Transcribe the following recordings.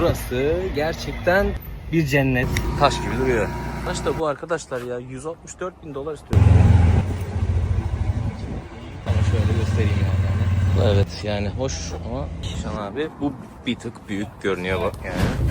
Burası gerçekten bir cennet. Taş gibi duruyor. Taş da bu arkadaşlar ya 164 bin dolar istiyor. Ama şöyle göstereyim yani. Evet yani hoş ama Şan abi bu bir tık büyük görünüyor bak yani.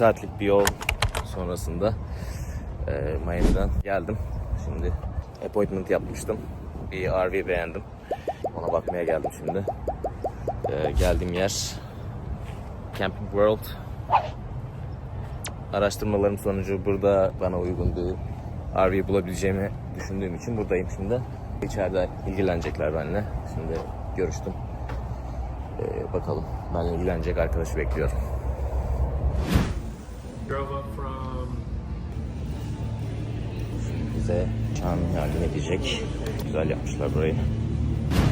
Saatlik bir yol sonrasında e, Miami'den geldim. Şimdi appointment yapmıştım. Bir RV beğendim. Ona bakmaya geldim şimdi. E, geldiğim yer Camping World. Araştırmalarım sonucu burada bana uygun bir RV bulabileceğimi düşündüğüm için buradayım şimdi. İçeride ilgilenecekler benimle. Şimdi görüştüm. E, bakalım. Benimle ilgilenecek arkadaşı bekliyorum. Drove up from bize Can yardım edecek. Güzel yapmışlar burayı.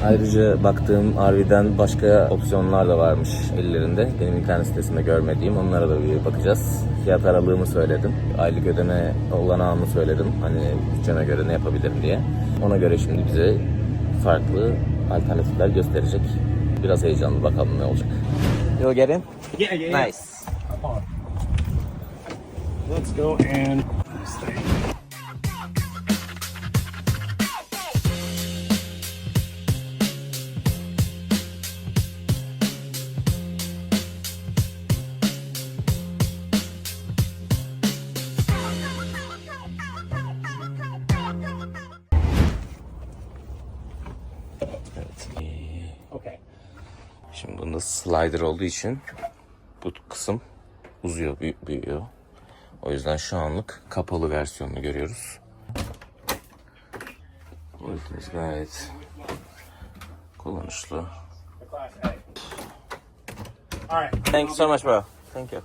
Ayrıca baktığım RV'den başka opsiyonlar da varmış ellerinde. Benim internet sitesinde görmediğim. Onlara da bir bakacağız. Fiyat aralığımı söyledim. Aylık ödeme olanağımı söyledim. Hani bütçeme göre ne yapabilirim diye. Ona göre şimdi bize farklı alternatifler gösterecek. Biraz heyecanlı bakalım ne olacak. You get in? yeah, yeah, yeah. Nice. Let's go and Okay. Şimdi bunda slider olduğu için bu kısım uzuyor, büyü- büyüyor. O yüzden şu anlık kapalı versiyonunu görüyoruz. Boyutumuz gayet kullanışlı. Thank you so much bro. Thank you.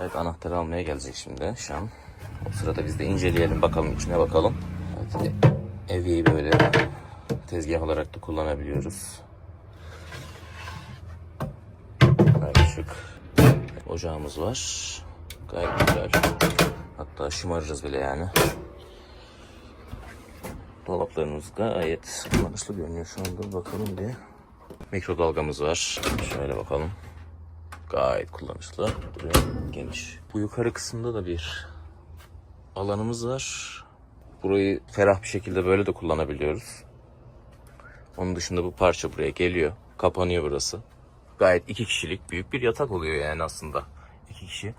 Evet anahtarı almaya gelecek şimdi Şam. O sırada biz de inceleyelim bakalım içine bakalım. Evet, evi böyle tezgah olarak da kullanabiliyoruz. Gayet şık. Ocağımız var. Gayet güzel. Hatta şımarırız bile yani. Dolaplarımız gayet kullanışlı görünüyor şu anda. Bakalım bir. Mikrodalgamız var. Şöyle bakalım. Gayet kullanışlı. Duruyor. Geniş. Bu yukarı kısımda da bir alanımız var. Burayı ferah bir şekilde böyle de kullanabiliyoruz. Onun dışında bu parça buraya geliyor. Kapanıyor burası. Gayet iki kişilik büyük bir yatak oluyor yani aslında. İki kişi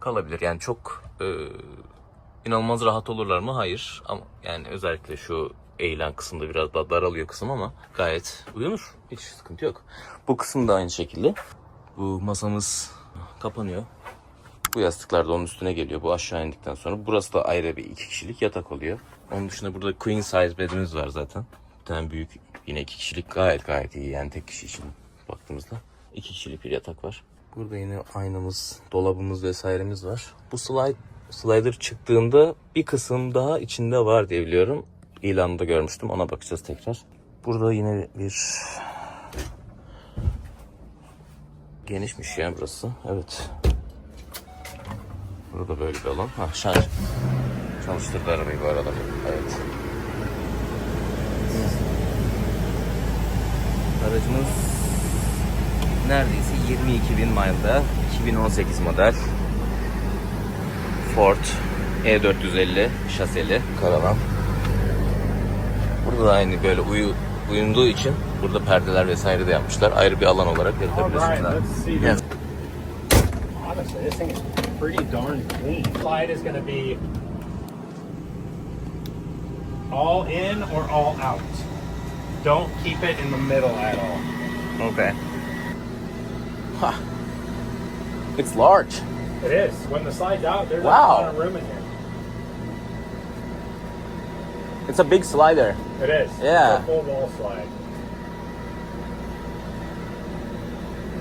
kalabilir. Yani çok e, inanılmaz rahat olurlar mı? Hayır. Ama yani özellikle şu eğilen kısımda biraz daha daralıyor kısım ama gayet uyunur. Hiç sıkıntı yok. Bu kısım da aynı şekilde. Bu masamız kapanıyor. Bu yastıklar da onun üstüne geliyor. Bu aşağı indikten sonra. Burası da ayrı bir iki kişilik yatak oluyor. Onun dışında burada queen size bedimiz var zaten. Bir tane büyük yine iki kişilik gayet gayet iyi yani tek kişi için baktığımızda. iki kişilik bir yatak var. Burada yine aynamız, dolabımız vesairemiz var. Bu slide slider çıktığında bir kısım daha içinde var diye biliyorum. İlanında görmüştüm. Ona bakacağız tekrar. Burada yine bir genişmiş ya burası. Evet. Burada böyle bir alan. Ha şarj. Çalıştırdı arabayı bu arada. Evet. Aracımız neredeyse 22 bin mile'da. 2018 model. Ford E450 şaseli karavan. Burada da aynı böyle uyu, uyunduğu için burada perdeler vesaire de yapmışlar. Ayrı bir alan olarak see. Yes. Honestly, this thing is pretty darn clean. Slide is going to be all in or all out. Don't keep it in the middle at all. Okay. Huh. It's large. It is. When the slide's out, there's Wow. a lot of room in here. It's a big slider. It is. Yeah. It's a full wall slide.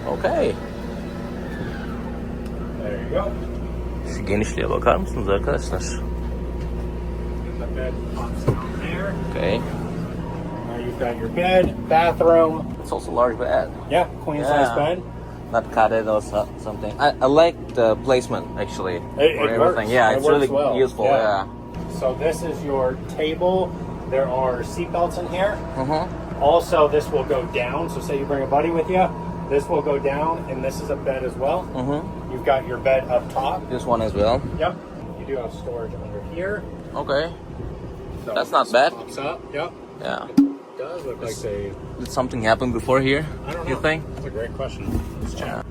Okay. There you go. Şu genişliğe bakar mısınız arkadaşlar? And the bed pops down there. Okay. Now you You've got your bed, bathroom. It's also a large bed. Yeah, queen size Yeah. bed. Not padded or so- something. I, I like the placement actually. It- it works. Yeah, It it's works really well. useful. Yeah. Yeah. So this is your table. There are seat belts in here. Mm-hmm. Also, this will go down. So say you bring a buddy with you, this will go down, and this is a bed as well. Mm-hmm. You've got your bed up top. This one as well. Yep. You do have storage under here. Okay. So That's not bad. Pops up. Yep. Yeah. It does look like they. Did something happen before here? I don't know. You think? That's a great question. Let's check.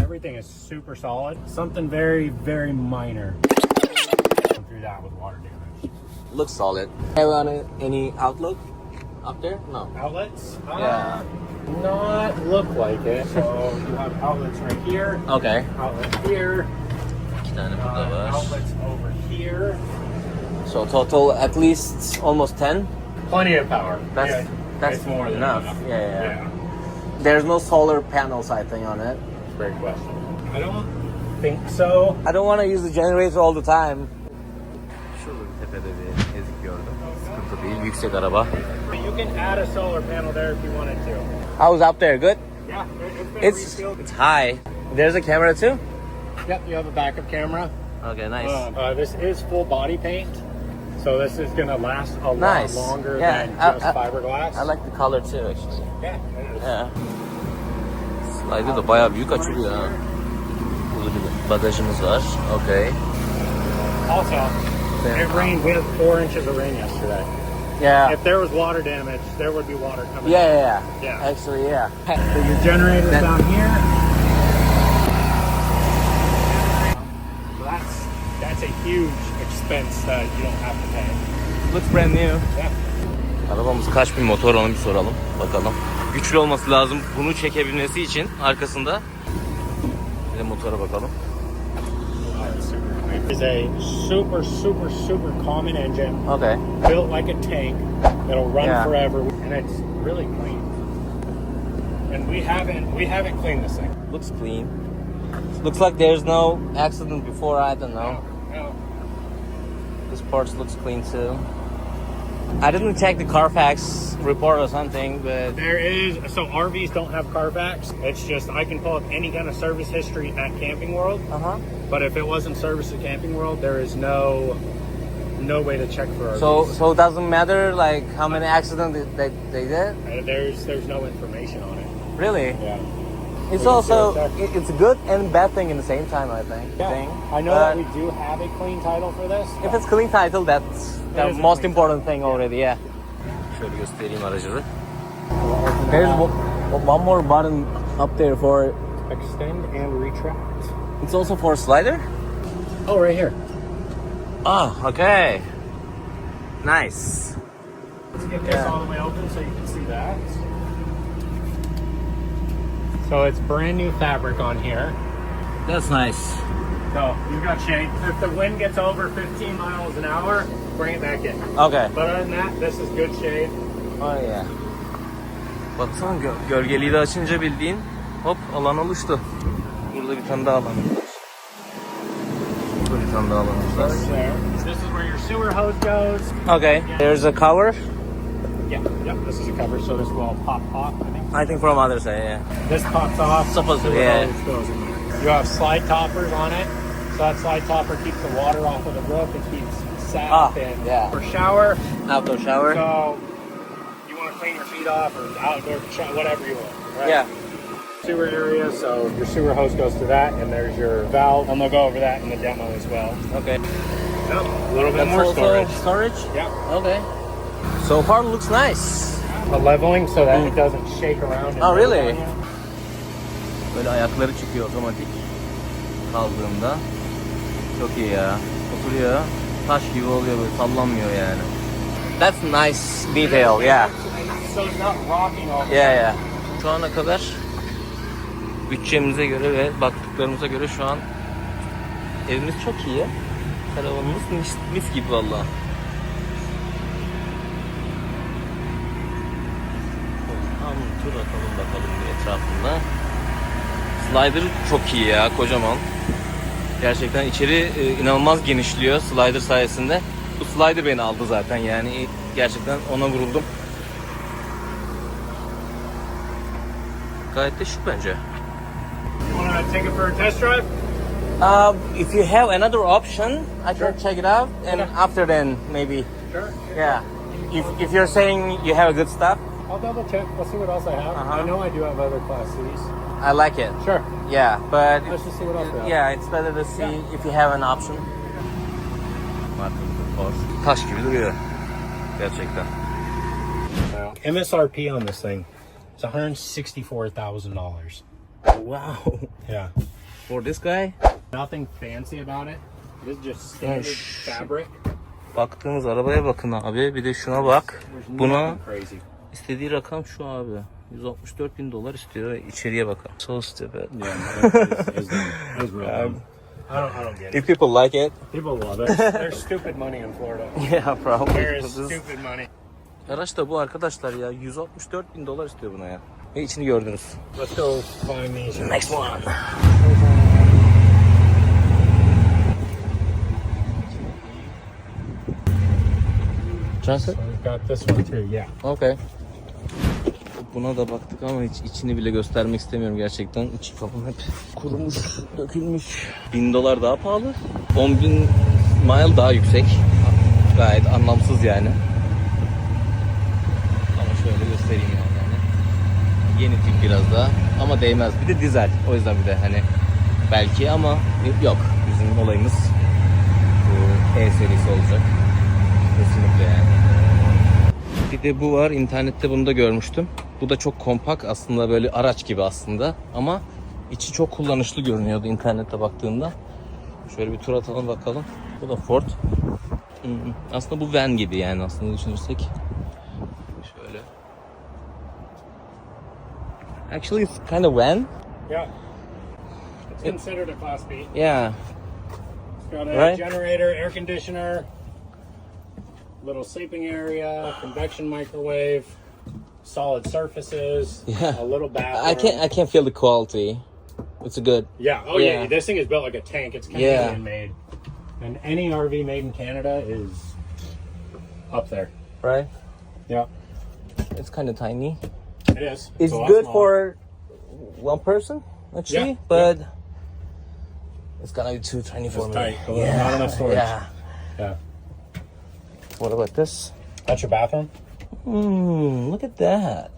Everything is super solid. Something very, very minor. Through that with water damage. Looks solid. Have any, any outlook up there? No. Outlets? Yeah. Uh, not look like it. So you have outlets right here, Okay. outlet here, uh, outlets over here. So total at least almost 10. Plenty of power. That's Yeah, that's it's more than enough. enough. Yeah, yeah, Yeah. There's no solar panels I think on it. Great question. I don't think so. I don't want to use the generator all the time. Şurada bir tepede bir ezik gördüm. Sıkıntı değil. Yüksek araba. You can add a solar panel there if you wanted to. How's up there? Good? Yeah, it- it's It's it's high. There's a camera too? Yep, you have a backup camera. Okay, nice. Uh, uh, this is full body paint, so this is gonna last a Nice. lot longer Yeah, than I- just I- fiberglass. I like the color too actually. Yeah, it is. Yeah. Slide'ı da bayağı büyük açılıyor ha. Burada bir bagajımız var. Okay. Also, it rained. We had four inches of rain yesterday. Yeah. If there was water damage, there would be water coming. Yeah, yeah, yeah. Yeah. Actually, yeah. So your generator's That- down here. Um, so that's that's a huge expense that you don't have to pay. Looks brand new. Yeah. Arabamız kaç bin motor onu bir soralım. Bakalım. Güçlü olması lazım bunu çekebilmesi için arkasında. Bir de motora bakalım. It's a super, super, super common engine, Okay. built like a tank that'll run Yeah. forever, and it's really clean. And we haven't we haven't cleaned this thing. Looks clean. Looks like there's no accident before, I don't know. This part looks clean too. I didn't check the Carfax report or something, but There is so RVs don't have Carfax. It's just I can pull up any kind of service history at Camping World. uh-huh. But if it wasn't serviced at Camping World, there is no no way to check for RVs. So so it doesn't matter like how many accidents they, they, they did? Uh, there's there's no information on it. Really? Yeah. It's also it it's a good and bad thing in the same time, I think. Yeah. Thing. I know But that we do have a clean title for this. if it's clean title, that's the is most clean important thing already. Yeah. Şöyle göstereyim aracı. There's one- one more button up there for. extend and retract. It's also for slider. Oh, right here. Oh, okay. Nice. Let's get this Yeah. all the way open so you can see that. So it's brand new fabric on here. That's nice. So you've got shade. If the wind gets over 15 miles an hour, bring it back in. Okay. But other than that, this is good shade. Oh yeah. Baksana gö- gölgeliği de açınca bildiğin hop alan oluştu. Burada bir tane daha alanımız var. Burada bir tane daha alanımız var. This is where your sewer hose goes. Okay. There's a cover. Yeah, yep. This is a cover, so this will pop off. I think from other side, yeah. this pops off. Supposed to, sewer yeah. hose goes in there. You have slide toppers on it, so that slide topper keeps the water off of the roof. It keeps sap Ah, and yeah. for shower. Outdoor shower. So you want to clean your feet off or outdoor shower, whatever you want. Right? Yeah. Sewer area, so your sewer hose goes to that, and there's your valve, and they'll go over that in the demo as well. Okay. Yep. A little bit That's more storage. Storage. Yeah. Okay. So far looks nice. A leveling so that it doesn't shake around. and Oh, really? on you. Böyle ayakları çıkıyor otomatik. Kaldığında. Çok iyi ya. Oturuyor. Taş gibi oluyor böyle sallanmıyor yani. That's nice detail, yeah. So it's not rocking all the Yeah, yeah. Şu ana kadar bütçemize göre ve baktıklarımıza göre şu an evimiz çok iyi. Karavanımız mis, mis gibi valla. bırakalım bakalım bir etrafında. Slider çok iyi ya kocaman. Gerçekten içeri e, inanılmaz genişliyor slider sayesinde. Bu slider beni aldı zaten yani gerçekten ona vuruldum. Gayet de şık bence. Uh, if you have another option, I sure. can check it out, and okay. after then maybe. Sure. Yeah. If, if you're saying you have a good stuff, I'll double check. I'll see what else I have. Uh-huh. I know I do have other Class Cs. I like it. Sure. Yeah, but Let's just see what else we have. yeah, it's better to see if you have an option. Taş gibi duruyor. Gerçekten. Now, MSRP on this thing is $164,000. Wow. Yeah. For this guy, Nothing fancy about it. This is just standard Nice. fabric. baktığımız arabaya bakın abi. Bir de şuna bak. There's Buna nothing crazy. İstediği rakam şu abi. 164 bin dolar istiyor. İçeriye bakın. So stupid. Yeah. I don't, I don't get it. If people like it, People love it. There's stupid money in Florida. yeah, probably. There is This is- stupid money. Araç da bu arkadaşlar ya. 164 bin dolar istiyor buna ya. Ve içini gördünüz. Let's go find these. Next one. Transit? So we've got this one too. Yeah. Okay. Buna da baktık ama hiç içini bile göstermek istemiyorum gerçekten. İçi falan hep kurumuş, dökülmüş. 1000 dolar daha pahalı. 10 bin mile daha yüksek. Gayet anlamsız yani. Ama şöyle göstereyim yani. yani. Yeni tip biraz daha ama değmez. Bir de dizel. O yüzden bir de hani belki ama yok. Bizim olayımız bu E serisi olacak. Kesinlikle yani. Bir de bu var. İnternette bunu da görmüştüm. Bu da çok kompakt aslında böyle araç gibi aslında ama içi çok kullanışlı görünüyordu internette baktığımda. Şöyle bir tur atalım bakalım. Bu da Ford. Hmm, Aslında bu van gibi yani aslında düşünürsek. Şöyle. Actually it's kind of van. Yeah. It's considered a Class B. Yeah. It's got a Right. generator, air conditioner, little sleeping area, convection microwave, solid surfaces, Yeah. a little bathroom. I can't I can't feel the quality. It's a good. Yeah. Oh yeah. Yeah. This thing is built like a tank. It's Yeah. Canadian made, and any RV made in Canada is up there. Right? Yeah. It's kind of tiny. It is. It's lot good smaller. for one person, actually, Yeah, but it's gonna be too tiny for It's me. tight. Little- not enough storage. Yeah. Yeah. What about this? That's your bathroom. Hmm, look at that.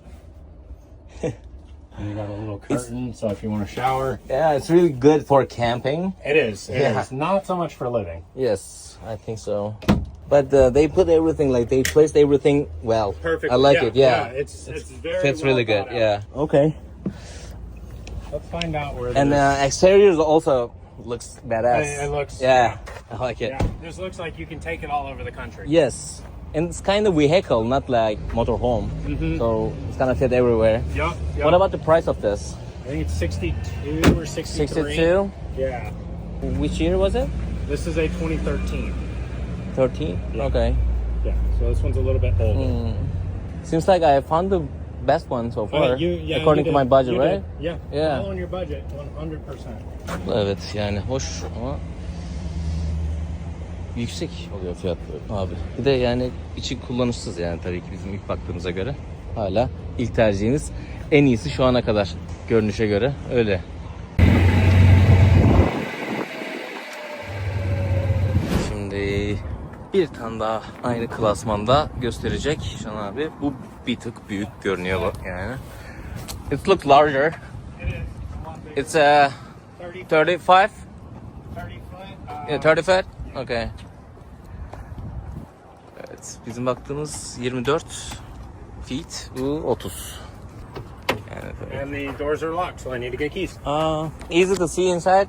And you got a little curtain, so if you want to shower, Yeah, it's really good for camping. it is. It is Yeah. not so much for living. Yes, I think so. But uh, they put everything like they placed everything well. Perfect. I like yeah, it. Yeah, it's it's very fits well really good. out. Yeah. Okay. Let's find out where. And this, uh, exteriors also looks badass. It- it looks- Yeah, I like it. yeah, this looks like you can take it all over the country. Yes, and it's kind of vehicle, not like motorhome. So it's gonna fit everywhere. Yup. What about the price of this? I think it's 62 or 63. 62? Yeah. Which year was it? This is a 2013. 13? Yeah. Okay. Yeah. So this one's a little bit older. Hmm. Seems like I found the best one so far. you, yeah, according to my budget, You right? did. Yeah. Yeah. All on your budget, 100%. Evet yani hoş ama yüksek oluyor fiyatları abi. Bir de yani içi kullanışsız yani tabii ki bizim ilk baktığımıza göre. Hala ilk tercihimiz en iyisi şu ana kadar görünüşe göre öyle. Şimdi bir tane daha aynı klasmanda gösterecek Şan abi. Bu bir tık büyük görünüyor bak yani. It looks larger. It's a 30, 35 30 foot. Uh, Yeah, 30 feet? Okay. Evet, bizim baktığımız 24 feet, bu 30. Yani. And the doors are locked, so I need to get keys. Uh, easy to see inside?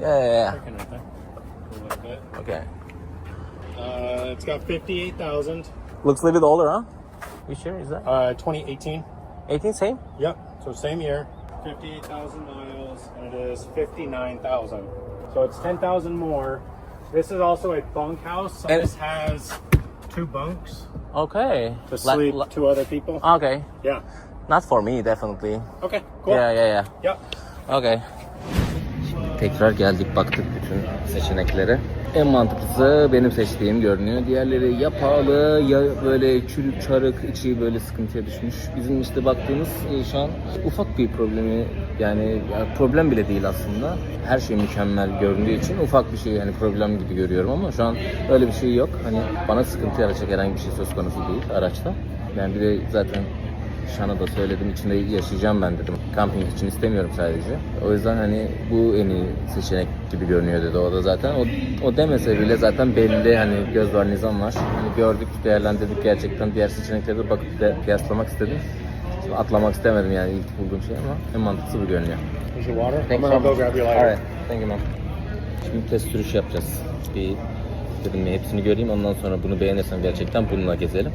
Yeah, yeah, yeah. Okay. Uh, it's got 58,000. Looks a little bit older, huh? Which year is that? Uh, 2018. 18, same? Yep. So same year. 58,000 miles, and it is 59,000. So it's 10,000 more. This is also a bunkhouse. So And- this has two bunks Okay. to La- sleep la- two other people. Ah, okay. Yeah. Not for me, definitely. Okay. Cool. Yeah, yeah, yeah. Yep. Okay. Tekrar geldik baktık bütün seçeneklere. En mantıklısı benim seçtiğim görünüyor. Diğerleri ya pahalı ya böyle çürük çarık içi böyle sıkıntıya düşmüş. Bizim işte baktığımız e, şu an ufak bir problemi yani ya problem bile değil aslında. Her şey mükemmel göründüğü için ufak bir şey hani problem gibi görüyorum ama şu an öyle bir şey yok. Hani bana sıkıntı yaratacak herhangi bir şey söz konusu değil araçta. Yani bir de zaten Şan'a da söyledim içinde yaşayacağım ben dedim. Kamping için istemiyorum sadece. O yüzden hani bu en iyi seçenek gibi görünüyor dedi o da zaten. O, o demese bile zaten belli hani göz var nizam var. Hani gördük değerlendirdik gerçekten diğer seçeneklere de bakıp de kıyaslamak istedim. Şimdi atlamak istemedim yani ilk bulduğum şey ama en mantıklısı bu görünüyor. Here's your water. I'm Thanks gonna so go much. grab your lighter. Alright, thank you man. Şimdi test sürüş yapacağız. Bir dedim hepsini göreyim ondan sonra bunu beğenirsem gerçekten bununla gezelim.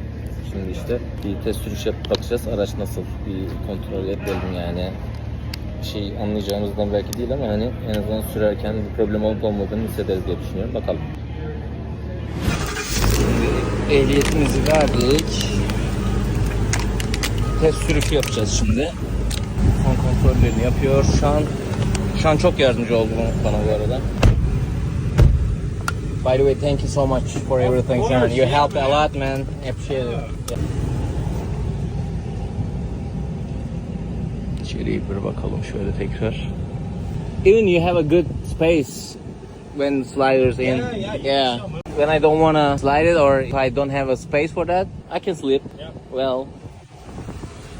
Şimdi işte bir test sürüş yapıp bakacağız. Araç nasıl bir kontrol edelim yani. Bir şey anlayacağımızdan belki değil ama hani en azından sürerken bir problem olup olmadığını hissederiz diye düşünüyorum. Bakalım. Şimdi ehliyetimizi verdik. Test sürüşü yapacağız şimdi. Son kontrollerini yapıyor. Şu an şu an çok yardımcı oldu bana bu arada. By the way, thank you so much for everything, Sean. You helped a lot, man. Appreciate it. İçeriye bir bakalım şöyle tekrar. Even you have a good space when sliders in. Yeah, yeah, yeah. can still move. When I don't wanna slide it or if I don't have a space for that, I can slip. Yeah. Well,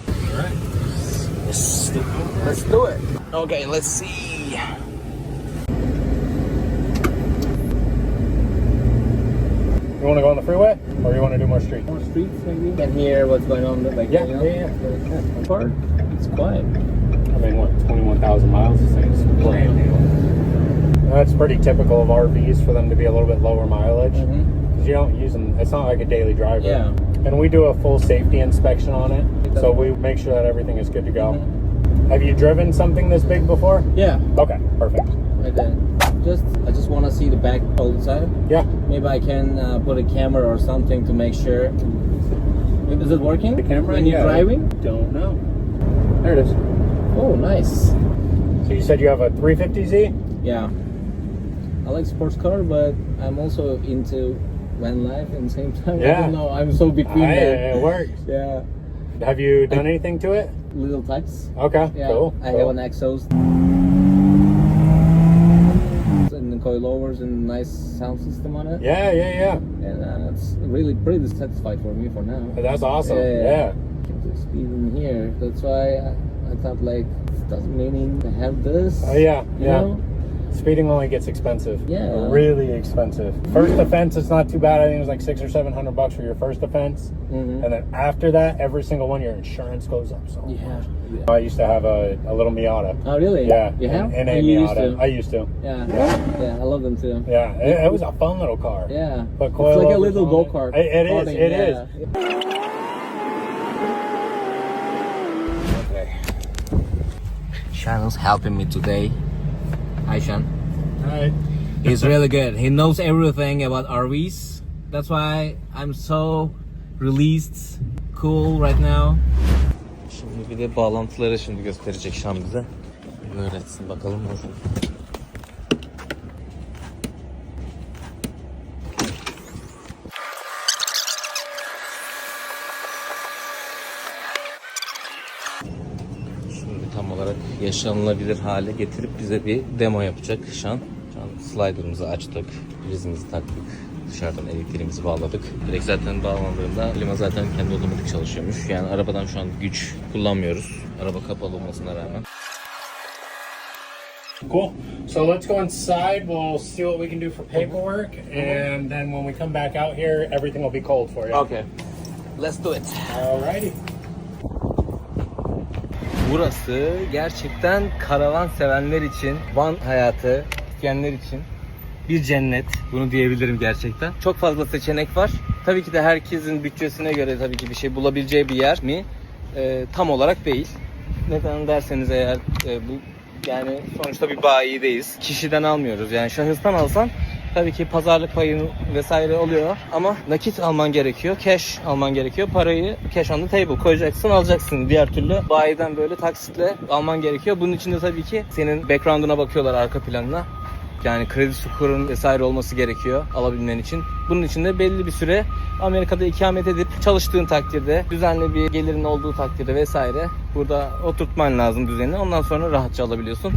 All right. Let's let's do it. Okay, let's see. You want to go on the freeway, or you want to do more street? More streets maybe. Can hear what's going on. Like Yeah, you know, yeah, yeah. the Park. It's quiet. I mean, what, 21,000 miles? This thing's brand new. That's pretty typical of RVs for them to be a little bit lower mileage. Mm-hmm. Because you don't use them, it's not like a daily driver. Yeah. And we do a full safety inspection on it. So we make sure that everything is good to go. Mm-hmm. Have you driven something this big before? Yeah, Okay, perfect. and then just I just want to see the back the. Yeah. Maybe I can uh, put a camera or something to make sure. Is it working? The camera? when you're Yeah. driving? Don't know. There it is. Oh, nice. So you said you have a 350Z? Yeah, I like sports car, but I'm also into van life at the same time. I don't know. I'm so between them. it works. Yeah, Have you done anything to it? little touches. Okay, Yeah, cool. I cool. have an exhaust. And coilovers and nice sound system on it. Yeah, yeah, yeah. And uh, it's really pretty satisfied for me for now. That's awesome. Yeah. Yeah. keep the speed in here. That's why I, I thought like it doesn't mean to have this. Oh, yeah, you yeah. know? Speeding only gets expensive. Yeah. Really expensive. First offense is not too bad. I think it was like six or seven hundred bucks for your first offense. Mhm. And then after that, every single one, your insurance goes up so Yeah. much. yeah. I used to have a, a little Miata. Oh really? Yeah. You have? An, Oh, you used to. I used to. yeah. Yeah. Yeah, I love them too. Yeah. It, it was a fun little car. Yeah. But Coil it's like a little go it. kart. It- it is, it is. Okay. Helping me today. Hi, Shan. Alright. He's really good. He knows everything about RVs. That's why I'm so released, cool right now. Şimdi bir de bağlantıları şimdi gösterecek Şan bize. Öğretsin bakalım nasıl. Şimdi tam olarak yaşanılabilir hale getirip bize bir demo yapacak Şan. Şu an slider'ımızı açtık, prizimizi taktık, dışarıdan elektriğimizi bağladık. Direkt zaten bağlandığında klima zaten kendi otomatik çalışıyormuş. Yani arabadan şu an güç kullanmıyoruz. Araba kapalı olmasına rağmen. Cool. So let's go inside. We'll see what we can do for paperwork. And then when we come back out here, everything will be cold for you. Okay. Let's do it. Alrighty. Burası gerçekten karavan sevenler için, van hayatı isteyenler için bir cennet. Bunu diyebilirim gerçekten. Çok fazla seçenek var. Tabii ki de herkesin bütçesine göre tabii ki bir şey bulabileceği bir yer mi? Ee, tam olarak değil. Neden derseniz eğer e, bu yani sonuçta bir bayideyiz. Kişiden almıyoruz. Yani şahıstan alsan Tabii ki pazarlık payı vesaire oluyor ama nakit alman gerekiyor. Cash alman gerekiyor. Parayı cash on the table koyacaksın alacaksın. Diğer türlü bayiden böyle taksitle alman gerekiyor. Bunun için de tabii ki senin background'una bakıyorlar arka planına. Yani kredi skorun vesaire olması gerekiyor alabilmen için. Bunun için de belli bir süre Amerika'da ikamet edip çalıştığın takdirde, düzenli bir gelirin olduğu takdirde vesaire burada oturtman lazım düzenini. Ondan sonra rahatça alabiliyorsun.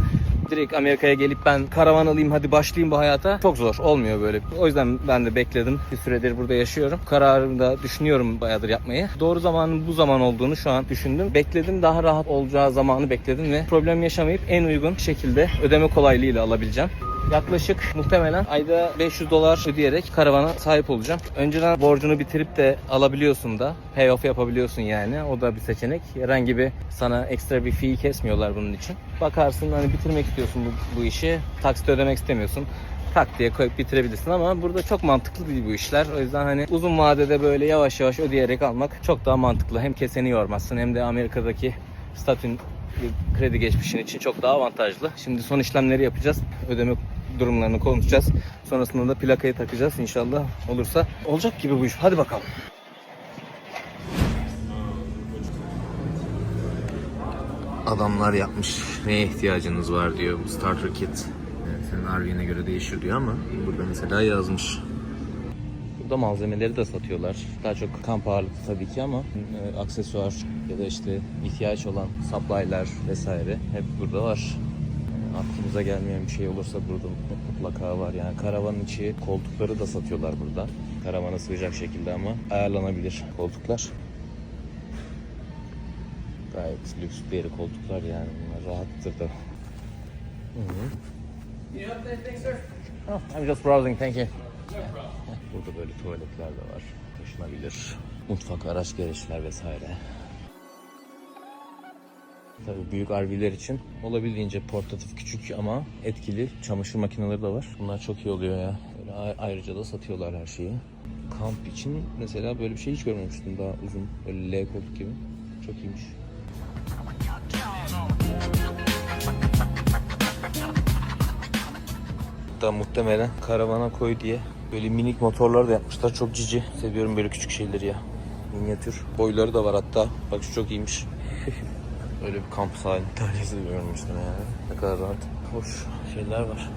Direkt Amerika'ya gelip ben karavan alayım hadi başlayayım bu hayata çok zor olmuyor böyle. O yüzden ben de bekledim. Bir süredir burada yaşıyorum. Kararımı da düşünüyorum bayağıdır yapmayı. Doğru zamanın bu zaman olduğunu şu an düşündüm. Bekledim daha rahat olacağı zamanı bekledim ve problem yaşamayıp en uygun şekilde ödeme kolaylığıyla alabileceğim. Yaklaşık muhtemelen ayda 500 dolar ödeyerek karavana sahip olacağım. Önceden borcunu bitirip de alabiliyorsun da. Pay off yapabiliyorsun yani. O da bir seçenek. Herhangi bir sana ekstra bir fee kesmiyorlar bunun için. Bakarsın hani bitirmek istiyorsun bu, bu işi. Taksit ödemek istemiyorsun tak diye koyup bitirebilirsin ama burada çok mantıklı değil bu işler. O yüzden hani uzun vadede böyle yavaş yavaş ödeyerek almak çok daha mantıklı. Hem keseni yormazsın hem de Amerika'daki statün kredi geçmişin için çok daha avantajlı. Şimdi son işlemleri yapacağız. Ödeme durumlarını konuşacağız. Sonrasında da plakayı takacağız inşallah olursa. Olacak gibi bu iş. Hadi bakalım. Adamlar yapmış. Neye ihtiyacınız var diyor bu starter kit. Yani senin RV'ne göre değişiyor diyor ama burada mesela yazmış. Burada malzemeleri de satıyorlar. Daha çok kamp ağırlıklı tabii ki ama e, aksesuar ya da işte ihtiyaç olan supply'lar vesaire hep burada var. E, Aklımıza gelmeyen bir şey olursa burada mutlaka var. Yani karavanın içi koltukları da satıyorlar burada. Karavana sığacak şekilde ama ayarlanabilir koltuklar. Gayet lüks bir yeri koltuklar yani bunlar rahattır da. Oh, I'm just browsing, thank you. Burada böyle tuvaletler de var. Taşınabilir. Mutfak, araç gereçler vesaire. Tabii büyük RV'ler için olabildiğince portatif küçük ama etkili çamaşır makineleri de var. Bunlar çok iyi oluyor ya. Böyle ayrıca da satıyorlar her şeyi. Kamp için mesela böyle bir şey hiç görmemiştim daha uzun. Böyle L koltuk gibi. Çok iyiymiş. Da muhtemelen karavana koy diye böyle minik motorlar da yapmışlar. Çok cici. Seviyorum böyle küçük şeyleri ya. Minyatür. Boyları da var hatta. Bak şu çok iyiymiş. Böyle bir kamp sahil tanesi görmüştüm yani. Ne kadar rahat. Hoş şeyler var.